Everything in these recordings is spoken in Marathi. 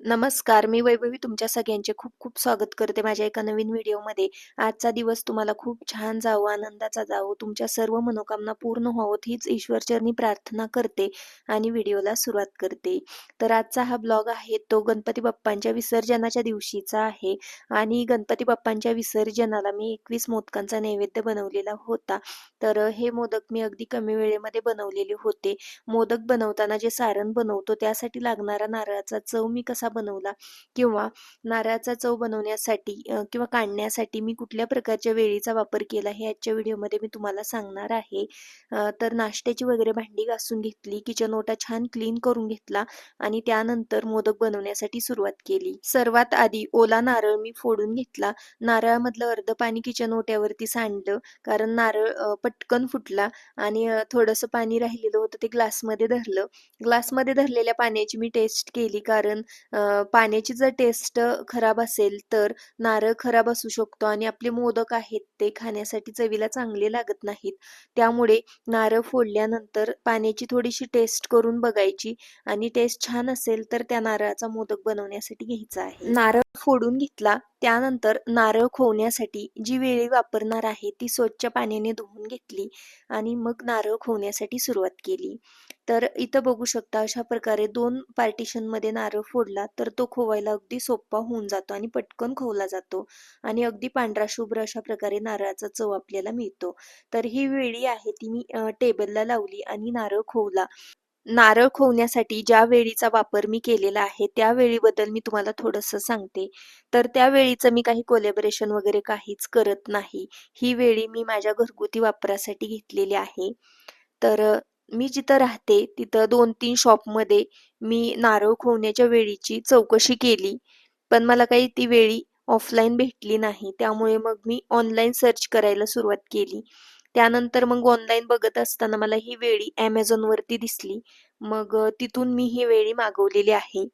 नमस्कार, मी वैभवी तुमच्या सगळ्यांचे खूप खूप स्वागत करते माझ्या एका नवीन व्हिडिओमध्ये. आजचा दिवस तुम्हाला खूप छान जावो, आनंदाचा जावो, तुमच्या सर्व मनोकामना पूर्ण व्हावोत हीच ईश्वरचरणी प्रार्थना करते आणि व्हिडिओला सुरुवात करते. तर आजचा हा ब्लॉग आहे तो गणपती बाप्पांच्या विसर्जनाच्या दिवशीचा आहे आणि गणपती बाप्पांच्या विसर्जनाला मी 21 मोदकांचा नैवेद्य बनवलेला होता. तर हे मोदक मी अगदी कमी वेळेमध्ये बनवलेले होते. मोदक बनवताना जे सारण बनवतो त्यासाठी लागणारा नारळाचा चव मी कसा बनवला किंवा नारळाचा चव बनवण्यासाठी किंवा काढण्यासाठी मी कुठल्या प्रकारच्या वेळीचा वापर केला हे आजच्या व्हिडिओमध्ये मी तुम्हाला सांगणार आहे. तर नाश्त्याची वगैरे भांडी घासून घेतली किचन ओटा छान क्लीन करून घेतला आणि त्यानंतर मोदक बनवण्यासाठी सुरुवात केली. सर्वात आधी ओला नारळ मी फोडून घेतला. नारळामधलं अर्ध पाणी किचन ओट्यावरती सांडलं कारण नारळ पटकन फुटला आणि थोडंसं पाणी राहिलेलं होतं ते ग्लासमध्ये धरलं. ग्लासमध्ये धरलेल्या पाण्याची मी टेस्ट केली कारण पाण्याची जर टेस्ट खराब असेल तर नारळ खराब असू शकतो आणि आपले मोदक आहेत ते खाण्यासाठी चवीला चांगले लागत नाहीत. त्यामुळे नारळ फोडल्यानंतर पाण्याची थोडीशी टेस्ट करून बघायची आणि टेस्ट छान असेल तर त्या नारळाचा मोदक बनवण्यासाठी घ्यायचा आहे. नारळ फोडून घेतला त्यानंतर नारळ खोवण्यासाठी जी वेळी वापरणार आहे ती स्वच्छ पाण्याने धुवून घेतली आणि मग नारळ खोवण्यासाठी सुरुवात केली. तर इथं बघू शकता अशा प्रकारे दोन पार्टिशनमध्ये नारळ फोडला तर तो खोवायला अगदी सोपा होऊन जातो आणि पटकन खोवला जातो आणि अगदी पांढरा शुभ्र अशा प्रकारे नारळाचा चव आपल्याला मिळतो. तर ही वेळी आहे ती मी टेबलला लावली आणि नारळ खोवला. नारळ खोवण्यासाठी ज्या वेळीचा वापर मी केलेला आहे त्या वेळीबद्दल मी तुम्हाला थोडंसं सांगते. तर त्या वेळीचं मी काही कोलॅबरेशन वगैरे काहीच करत नाही. ही वेळी मी माझ्या घरगुती वापरासाठी घेतलेली आहे. तर मी जिथं राहते तिथं दोन तीन शॉपमध्ये मी नारळ खोवण्याच्या वेळीची चौकशी केली. पण मला काही ती वेळी ऑफलाईन भेटली नाही. त्यामुळे मग मी ऑनलाईन सर्च करायला सुरुवात केली. त्यानंतर मग ऑनलाईन बघत असताना मला ही वेळी ॲमेझॉनवरती दिसली. मग तिथून मी ही वेळी मागवलेली आहे.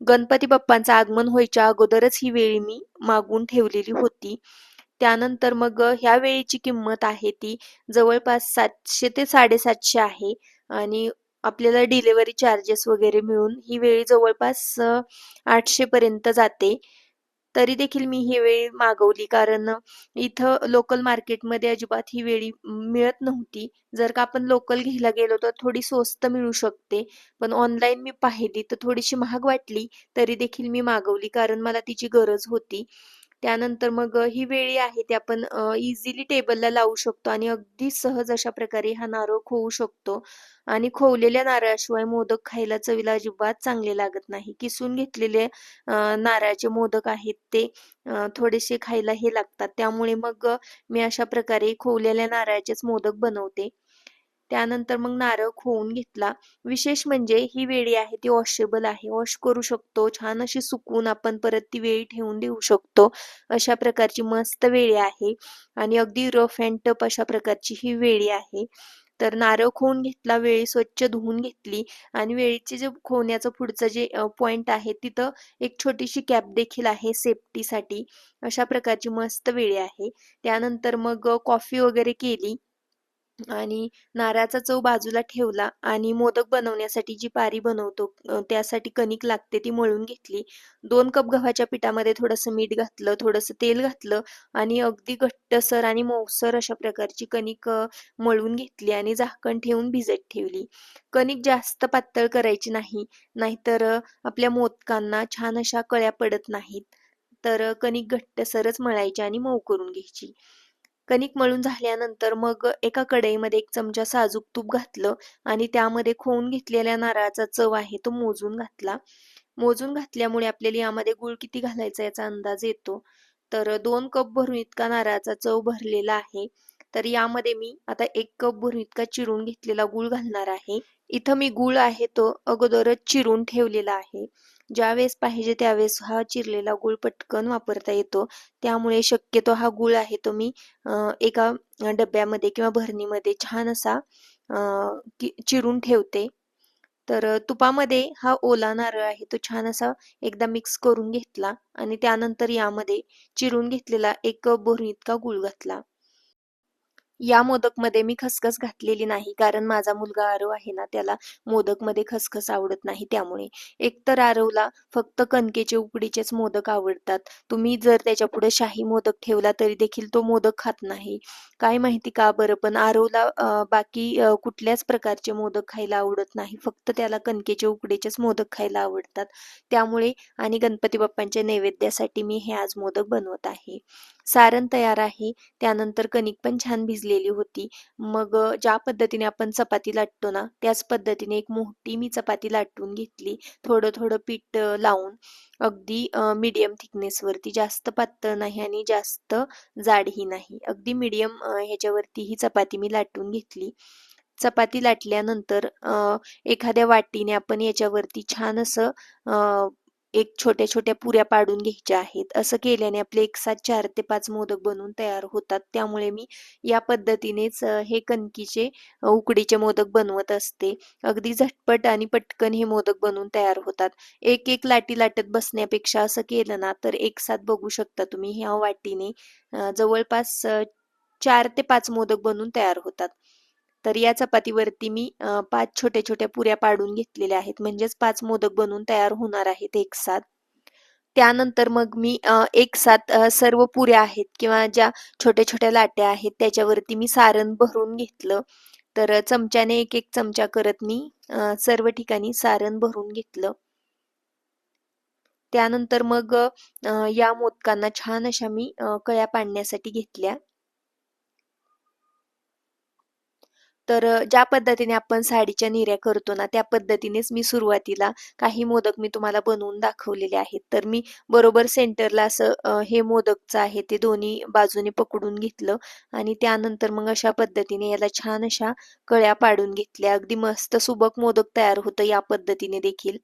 गणपती बाप्पांचं आगमन व्हायच्या अगोदरच ही वेळी मी मागून ठेवलेली होती. त्यानंतर मग ह्या वेळीची किंमत आहे ती जवळपास सातशे ते 750 आहे. आणि आपल्याला डिलिव्हरी चार्जेस वगैरे मिळून ही वेळी जवळपास आठशे पर्यंत जाते. तरी देखील मी ही वेळ मागवली कारण इथं लोकल मार्केटमध्ये अजिबात ही वेळी मिळत नव्हती. जर का आपण लोकल घ्यायला गेलो तर थोडी स्वस्त मिळू शकते. पण ऑनलाईन मी पाहिली तर थोडीशी महाग वाटली, तरी देखील मी मागवली कारण मला तिची गरज होती. त्यानंतर मग ही वेळी आहे ती आपण इझिली टेबलला लावू शकतो आणि अगदी सहज अशा प्रकारे हा नारळ खोवू शकतो आणि खोवलेल्या नारळाशिवाय मोदक खायला चवीला अजिबात चांगले लागत नाही. किसून घेतलेले नारळाचे मोदक आहेत ते थोडेसे खायला हे लागतात. त्यामुळे मग मी अशा प्रकारे खोवलेल्या नारळाचेच मोदक बनवते. त्यानंतर मग नारळ खोवून घेतला. विशेष म्हणजे ही वेळी आहे ती वॉशेबल आहे. वॉश करू शकतो. छान अशी सुकून आपण परत ती वेळी ठेवून देऊ शकतो. अशा प्रकारची मस्त वेळी आहे आणि अगदी रफ अँड टप अशा प्रकारची ही वेळी आहे. तर नारळ खोवून घेतला, वेळी स्वच्छ धुवून घेतली आणि वेळीचे जे खोवण्याचं पुढचं जे पॉइंट आहे तिथं एक छोटीशी कॅप देखील आहे सेफ्टीसाठी. अशा प्रकारची मस्त वेळी आहे. त्यानंतर मग कॉफी वगैरे केली. आणि नारळाचा चव बाजूला ठेवला आणि मोदक बनवण्यासाठी जी पारी बनवतो त्यासाठी कणिक लागते ती मळून घेतली. दोन कप गव्हाच्या पिठामध्ये थोडंसं मीठ घातलं, थोडंसं तेल घातलं आणि अगदी घट्टसर आणि मऊसर अशा प्रकारची कणिक मळून घेतली आणि झाकण ठेवून भिजत ठेवली. कणिक जास्त पातळ करायची नाही, नाहीतर आपल्या मोदकांना छान अशा कळ्या पडत नाहीत. तर कणिक घट्टसरच मळायची आणि मऊ करून घ्यायची. कणिक मळून झाल्यानंतर मग एका कढईमध्ये एक चमचा साजूक तूप घातलं आणि त्यामध्ये खोवून घेतलेल्या नारळाचा चव आहे तो मोजून घातला. मोजून घातल्यामुळे आपल्याला यामध्ये गूळ किती घालायचा याचा अंदाज येतो. तर दोन कप भरून इतका नारळाचा चव भरलेला आहे. तर यामध्ये मी आता एक कप भरून इतका चिरून घेतलेला गूळ घालणार आहे. इथं मी गूळ आहे तो अगोदरच चिरून ठेवलेला आहे. ज्यावेळेस पाहिजे त्यावेळेस हा चिरलेला गूळ पटकन वापरता येतो. त्यामुळे शक्यतो हा गूळ आहे तो मी एका डब्यामध्ये किंवा भरणीमध्ये छान असा चिरून ठेवते. तर तुपामध्ये हा ओला नारळ आहे तो छान असा एकदा मिक्स करून घेतला आणि त्यानंतर यामध्ये चिरून घेतलेला 1 कप इतका गूळ घातला. या मोदकमध्ये मी खसखस घातलेली नाही कारण माझा मुलगा आरव आहे ना त्याला मोदकमध्ये खसखस आवडत नाही त्यामुळे. एकतर आरवला फक्त कणकेचे उकडीचेच मोदक आवडतात. तुम्ही जर त्याच्या पुढे शाही मोदक ठेवला तरी देखील तो मोदक खात नाही. काय माहिती का बरं पण आरवला बाकी कुठल्याच प्रकारचे मोदक खायला आवडत नाही. फक्त त्याला कणकेचे उकडीचेच मोदक खायला आवडतात. त्यामुळे आणि गणपती बाप्पांच्या नैवेद्यासाठी मी हे आज मोदक बनवत आहे. सारण तयार आहे. त्यानंतर कणिक पण छान भिजलेली होती. मग ज्या पद्धतीने आपण चपाती लाटतो ना त्याच पद्धतीने एक मोठी मी चपाती लाटून घेतली. थोडं थोडं पीठ लावून. अगदी मीडियम थिकनेसवरती जास्त पातळ नाही आणि जास्त जाडही नाही. अगदी मीडियम ह्याच्यावरती ही चपाती मी लाटून घेतली. चपाती लाटल्यानंतर एखाद्या वाटीने आपण याच्यावरती छान असं एक छोट्या छोट्या पुऱ्या पाडून घ्यायच्या आहेत. असं केल्याने आपले एक साथ चार ते पाच मोदक बनवून तयार होतात. त्यामुळे मी या पद्धतीनेच हे कणकीचे उकडीचे मोदक बनवत असते. अगदी झटपट आणि पटकन हे मोदक बनवून तयार होतात. एक एक लाटी लाटत बसण्यापेक्षा असं केलं ना तर एक साथ बघू शकता तुम्ही ह्या वाटीने जवळपास चार ते पाच मोदक बनवून तयार होतात. तर या चपातीवरती मी पाच छोट्या छोट्या पुऱ्या पाडून घेतलेल्या आहेत. म्हणजेच पाच मोदक बनवून तयार होणार आहेत एक साथ. त्यानंतर मग मी एक साथ सर्व पुऱ्या आहेत किंवा ज्या छोट्या छोट्या लाट्या आहेत त्याच्यावरती मी सारण भरून घेतलं. तर चमच्याने एक एक चमचा करत मी सर्व ठिकाणी सारण भरून घेतलं. त्यानंतर मग या मोदकांना छान अशा मी कळ्या पाडण्यासाठी घेतल्या. तर ज्या पद्धतीने आपण साडीच्या निऱ्या करतो ना त्या पद्धतीनेच मी सुरुवातीला काही मोदक मी तुम्हाला बनवून दाखवलेले आहेत. तर मी बरोबर सेंटरला असं हे मोदकचं आहे ते दोन्ही बाजूने पकडून घेतलं आणि त्यानंतर मग अशा पद्धतीने याला छान अशा कळ्या पाडून घेतल्या. अगदी मस्त सुबक मोदक तयार होतं या पद्धतीने देखील.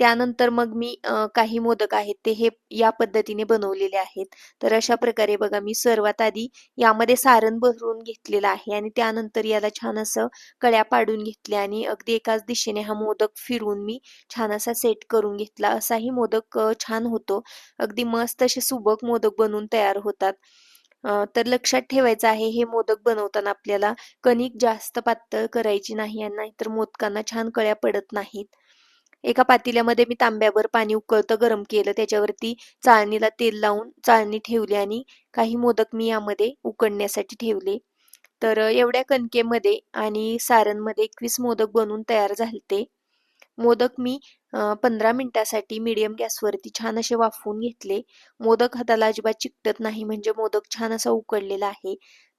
त्यानंतर मग मी काही मोदक आहेत ते हे या पद्धतीने बनवलेले आहेत. तर अशा प्रकारे बघा मी सर्वात आधी यामध्ये सारण भरून घेतलेलं आहे आणि त्यानंतर याला छान असं कळ्या पाडून घेतल्या आणि अगदी एकाच दिशेने हा मोदक फिरवून मी छान असा सेट करून घेतला. असाही मोदक छान होतो. अगदी मस्त असे सुबक मोदक बनवून तयार होतात. तर लक्षात ठेवायचं आहे हे मोदक बनवताना आपल्याला कणिक जास्त पातळ करायची नाही नाहीतर मोदकांना छान कळ्या पडत नाहीत. एका पातेल्यामध्ये मी तांब्यावर पाणी उकळतं गरम केलं. त्याच्यावरती चाळणीला तेल लावून चाळणी ठेवली आणि काही मोदक मी यामध्ये उकडण्यासाठी ठेवले. तर एवढ्या कणकेमध्ये आणि सारणमध्ये एकवीस मोदक बनवून तयार झालते. मोदक मी पंधरा मिनिटासाठी मीडियम गॅसवरती छान असे वाफवून घेतले. मोदक हाताला अजिबात चिकटत नाही म्हणजे मोदक छान असा उकडलेला आहे.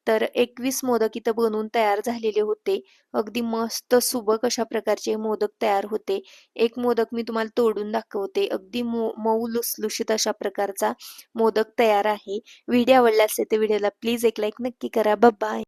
तर एकवीस मोदक इथं बनवून तयार झालेले होते. अगदी मस्त सुबक अशा प्रकारचे मोदक तयार होते. एक मोदक मी तुम्हाला तोडून दाखवते. अगदी मऊ मऊ लुसलुशीत अशा प्रकारचा मोदक तयार आहे. व्हिडिओ आवडला असेल तर व्हिडिओला प्लीज एक लाईक नक्की करा. बाय